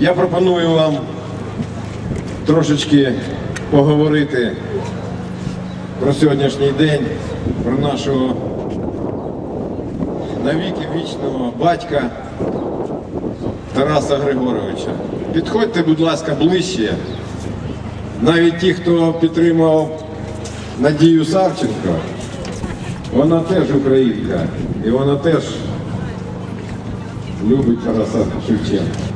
Я пропоную вам трошечки поговорити про сьогоднішній день, про нашого навіки вічного батька Тараса Григоровича. Підходьте, будь ласка, ближче. Навіть ті, хто підтримав Надію Савченко, вона теж українка, і вона теж любить Тараса Шевченка.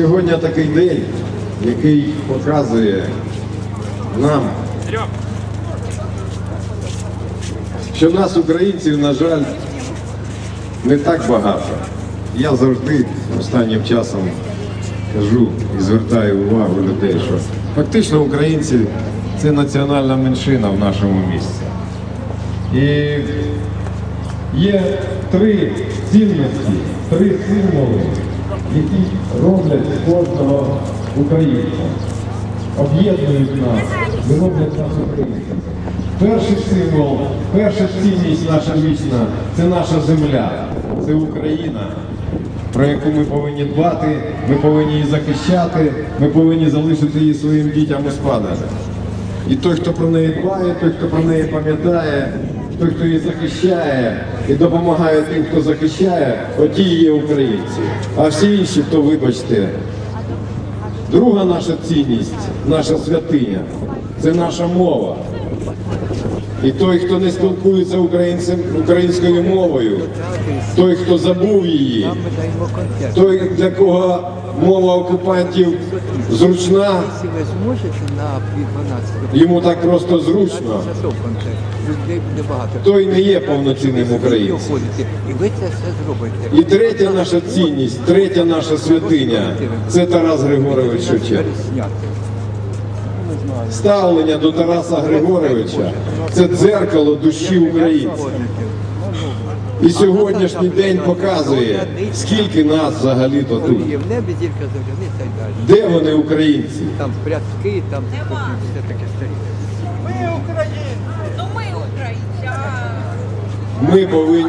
Сьогодні такий день, який показує нам, що нас, українців, на жаль, не так багато. Я завжди останнім часом кажу і звертаю увагу людей, що фактично українці це національна меншина в нашому місті. І є три цінності, три символи, які роблять кожного українця, об'єднують нас і роблять нас українцями. Перший символ, перша цінність наша вічна це наша земля, це Україна, про яку ми повинні дбати, ми повинні її захищати, ми повинні залишити її своїм дітям у спадок. І той, хто про неї дбає, той, хто про неї пам'ятає, той, хто її захищає і допомагає тим, хто захищає, оті є українці. А всі інші, то вибачте, друга наша цінність, наша святиня це наша мова. І той, хто не спілкується українцем, українською мовою, той, хто забув її, той, для кого мова окупантів зручна, Если вы зможете на 12 йому так просто зручно, той не є повноцінним українцем. І третя наша цінність, третя наша святиня це Тарас Григорович Шевченко. Ставлення до Тараса Григоровича це дзеркало душі українців. І сьогоднішній день показує, скільки нас взагалі-то тут. Є в небі зірка зоряни та й далі. Де вони українці? Там прятки, там все таке старі. Ну ми українці, Ми повинні.